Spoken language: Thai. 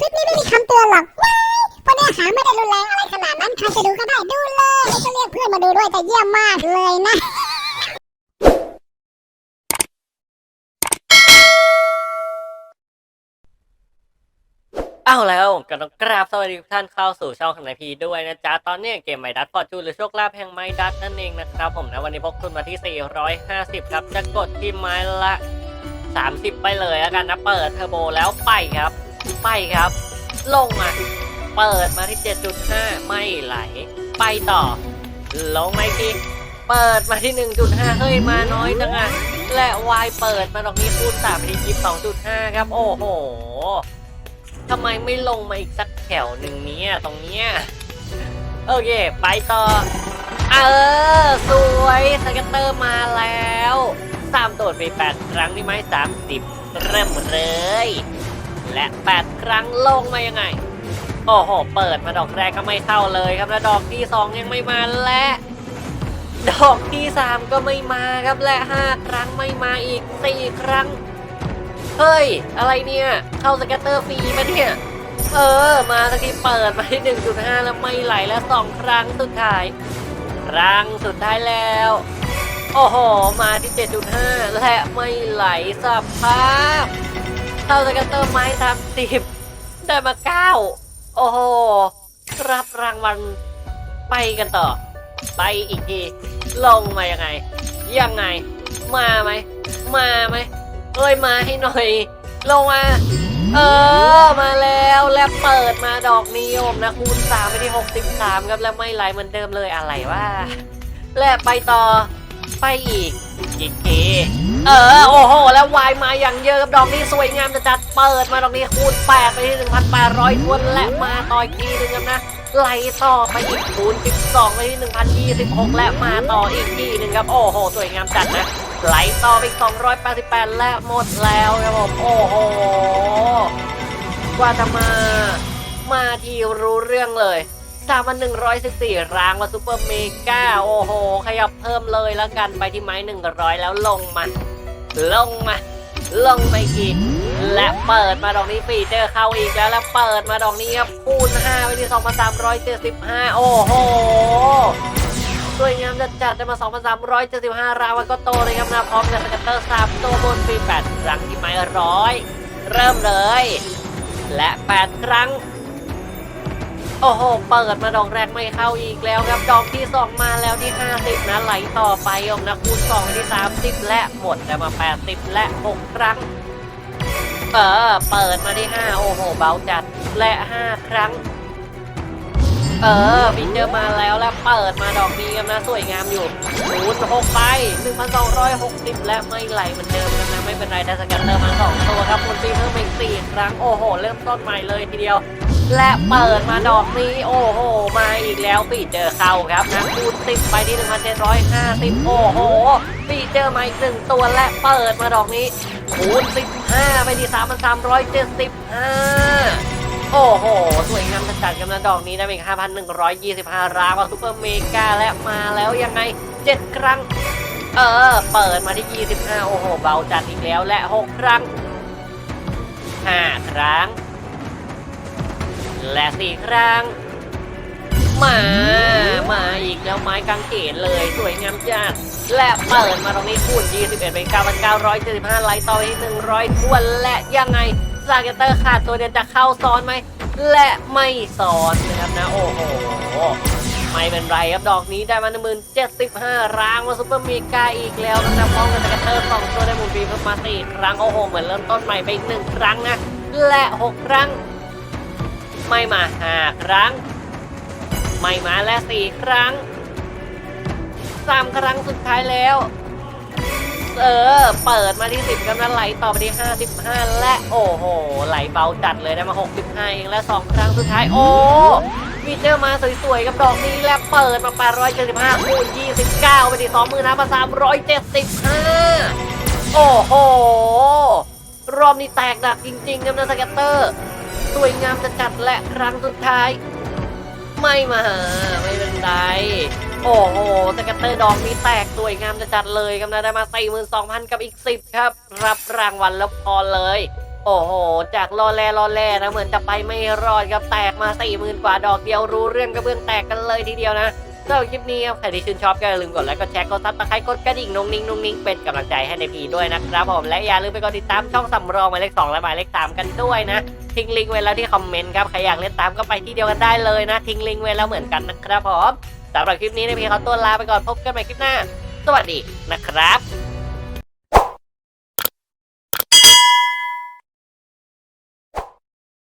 คลิปนี้ไม่มีคำเตือนหรอกว้ายเพราะเนื้อหาไม่ได้รุนแรงอะไรขนาดนั้นใครจะดูก็ได้ดูเลยแล้วก็เรียกเพื่อนมาดูด้วยแต่เยี่ยมมากเลยนะ เอาแล้วผมก็ต้องกราบสวัสดีทุกท่านเข้าสู่ช่องของนายพีด้วยนะจ๊ะ ตอนนี้เกมไมดัตฟอร์จูนหรือโชคลาภแห่งไมดัตนั่นเองนะครับ ผมนะวันนี้พกทุนมาที่ 450 ครับ จะกดที่ไม้ละ 30 ไปเลยแล้วกันนะเปิดเทอร์โบแล้วไปครับ ไปครับ ลงมาเปิดมาที่ 7.5 ไม่ไหล ไปต่อ ลงมาอีกทีเปิดมาที่ 1.5 เฮ้ย มาน้อยจังอะและวายเปิดมาตรงนี้คูณ3ไปที่22.5 ครับ โอ้โหทำไมไม่ลงมาอีกสักแถวหนึ่งเนี้ยตรงเนี้ยโอเค ไปต่อ เออ สวยสก็ตเตอร์มาแล้วสามตัวไปแปดครั้งนี่ไหมสามสิบเริ่มเลย และแปดครั้งลงมายังไง โอ้โห เปิดมาดอกแรกก็ไม่เข้าเลยครับ แล้วดอกที่สองยังไม่มาและ ดอกที่สามก็ไม่มาครับและห้าครั้งไม่มาอีกสี่ครั้ง เฮ้ย อะไรเนี่ย เข้าสแกตเตอร์ฟรีปะเนี่ย เออ มาสักทีเปิดมาที่1.5 แล้วไม่ไหลแล้วสองครั้งสุดท้าย ครั้งสุดท้ายแล้วโอ้โห มาที่ 7.5 และไม่ไหลสภาพ เข้าสแกตเตอร์ไม้ทำสิบได้มา9โอ้โห รับรางวัลไปกันต่อ ไปอีกที ลงมายังไง ยังไง มาไหม มาไหมเอ้ยมาให้หน่อย ลงมา เออ มาแล้วและเปิดมาดอกนิยมนะคูณ3ไปที่63ครับ แล้วไม่ไหลเหมือนเดิมเลยอะไรวะและไปต่อไปอีก อีกทีเออโอ้โห แล้ววายมาอย่างเยอะกับดอกนี้สวยงามจะจัดเปิดมาดอกนี้คูณ8ไปที่1,800ทวนและมาต่ออีกทีหนึงครับนะไหลต่อไปอีกคูณ12ไปที่1,026และมาต่ออีกทีหนึ่งครับโอ้โห สวยงามจัดนะไหลต่อไปอีก288และหมดแล้วครับผมโอ้โหกว่าจะมา มาทีรู้เรื่องเลย สามพันหนึ่งร้อยสิบสี่รางมาซูเปอร์เมกาโอ้โห ขยับเพิ่มเลยแล้วกันไปที่ไม้หนึ่งร้อยแล้วลงมา ลงมา ลงไปอีก และเปิดมาดอกนี้ฟีเจอร์เข้าอีกแล้วแล้วเปิดมาดอกนี้ครับคูณ5ไปที่ 2,375 โอ้โหสวยงามจัดจัดได้มา 2,375 รางวัลก็โตเลยครับนะพร้อมกับสกัตเตอร์3ตัวบนฟรี8ครั้งที่ไม้ร้อย เริ่มเลย และ 8 ครั้ง โอ้โห เปิดมาดอกแรกไม่เข้าอีกแล้วครับ ดอกที่ 2 มาแล้วที่ 50 นะ ไหลต่อไปอมนะคูณ2ที่ 30 และหมดได้มา 80 และ 6 ครั้ง เออ เปิดมาที่ 5 โอ้โห เบาจัด และ 5 ครั้ง เออฟินเจอร์มาแล้วและเปิดมาดอกนี้กันนะ สวยงามอยู่คูณ6ไป 1,260 และไม่ไหลเหมือนเดิมกันนะ ไม่เป็นไรได้สกันเตอร์มาสองตัวครับคูณปีเพิ่มไปอีกสี่ครั้ง โอ้โห เริ่มต้นใหม่เลยทีเดียว และเปิดมาดอกนี้ โอ้โห มาอีกแล้วปีเจอเข้าครับนะคูณ10ไปที่ 1,750 โอ้โหปีเจอมาอีกหนึ่งตัวและเปิดมาดอกนี้คูณ15 ไปที่ 3,375โอ้โห สวยงามจัดๆกันนะดอกนี้ได้ไปอีก5,125 รางวัลซูเปอร์เมกาและมาแล้วยังไง 7 ครั้ง เออ เปิดมาที่ 25 โอ้โห เบาจัดอีกแล้วและ 6 ครั้ง 5 ครั้ง และ4ครั้ง มา มาอีกแล้วไม้กางเขนเลยสวยงามจัดและเปิดมาตรงนี้คูณ21ไป9,975ไลท์ต่อไปที่100ทวนและยังไงซาเกเตอร์ขาดตัวเดียวจะเข้าซ้อนไหม และไม่ซ้อนนะครับนะ โอ้โห ไม่เป็นไรครับดอกนี้ได้มา1 0 75รางมาซุปเปอร์มีกาอีกแล้วนะครับพร้อมกับสเกตเตอร์สองตัวได้หมุนฟรีเพิ่มมาสี่ครั้งโอ้โห เหมือนเริ่มต้นใหม่ไปอีกหนึ่งครั้งนะ และ 6 ครั้ง ไม่มา5ครั้ง ไม่มาและ4ครั้ง3ครั้งสุดท้ายแล้ว เออ เปิดมาที่10กำลังไหลต่อไปที่55และโอ้โห ไหลเบาจัดเลยได้มา65เองและ2ครั้งสุดท้ายโอ้ฟีเจอร์มาสวยๆกับดอกนี้และเปิดมา875คูณ29ไปที่25,375โอ้โห รอบนี้แตกดักจริงๆครับนะสแกตเตอร์ วยงามจะจัดและครั้งสุดท้าย ไม่มาไม่เป็นไร โอ้โหสกัตเตอร์ดองนี้แตกสวยงามจะจัดเลยครับนะได้มา42,000กับอีกสิบครับ รับรางวัลแล้วพอเลย โอ้โห จากรอแลรอแลนะเหมือนจะไปไม่รอดครับแตกมาสี่หมื่นกว่าดอกเดียวรู้เรื่องกระเบื้องแตกกันเลยทีเดียวนะ สำหรับคลิปนี้ครับใครที่ชื่นชอบก็อย่าลืมกดไลค์กดแชร์กดซับสไครต์กดกระดิ่งนุ่งนิ่งนุ่งนิ่งเป็นกำลังใจให้ในพีด้วยนะครับผมและอย่าลืมไปกดติดตามช่องสำรองหมายเลขสองและหมายเลขสามกันด้วยนะทิ้งลิงก์ไว้แล้วที่คอมเมนต์ครับใครอยากเล่นตามก็ไปที่เดียวกันได้เลยนะ ทิ้งลิงก์ไว้แล้วเหมือนกันนะครับผมสำหรับคลิปนี้ในพีเขาตัวลาไปก่อนพบกันใหม่คลิปหน้า สวัสดีนะครับ